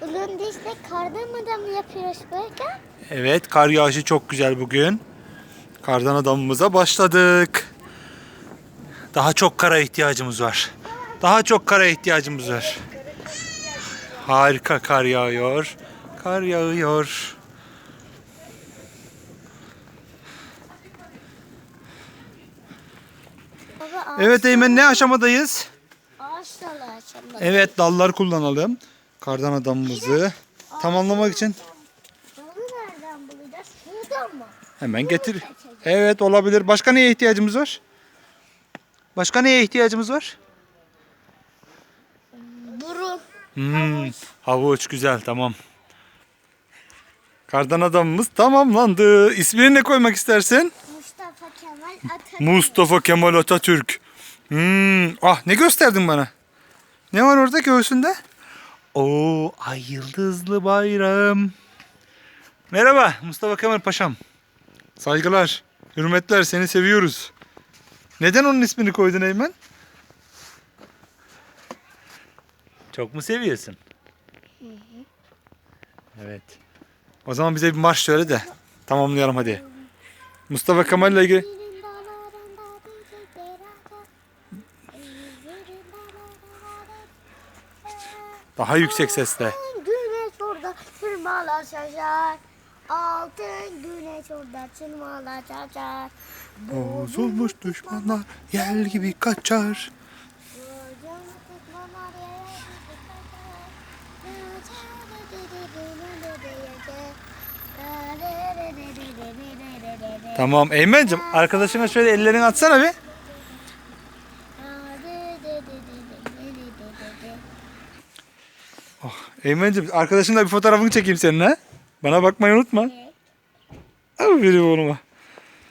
Bunun işte kardan mı yapıyoruz böyle? Evet kar yağışı çok güzel bugün. Kardan adamımıza başladık. Daha çok kara ihtiyacımız var. Daha çok kara ihtiyacımız var. Harika kar yağıyor. Kar yağıyor. Baba ağaç, Evet Eymen ne aşamadayız? ağaç dalı açalım. Evet dallar kullanalım. Kardan adamımızı tamamlamak için Dalı nereden bulacağız? Buradan mı? hemen getir. Evet olabilir. Başka neye ihtiyacımız var? Başka neye ihtiyacımız var? Burun. Hmm, havuç güzel tamam. Kardan adamımız tamamlandı. İsmini ne koymak istersin? Mustafa Kemal Atatürk. Mustafa Kemal Atatürk. Hmm, ah ne gösterdin bana? Ne var orada göğsünde? Oo, ay yıldızlı bayrağım. Merhaba Mustafa Kemal Paşam. Saygılar, hürmetler seni seviyoruz. Neden onun ismini koydun Eymen? Çok mu seviyorsun? Evet. O zaman bize bir marş söyle de tamamlayalım hadi. Mustafa Kemal ile ilgili daha yüksek sesle. Güneş orada tırmalar şaşar. Altın güneş orada tırmalar şaşar. Bozulmuş düşmanlar yel gibi kaçar. Tamam Eymen'cim arkadaşına şöyle ellerini atsana bir. Eymen'cim arkadaşınla bir fotoğrafını çekeyim seninle. Bana bakmayı unutma. Aferin oğluma.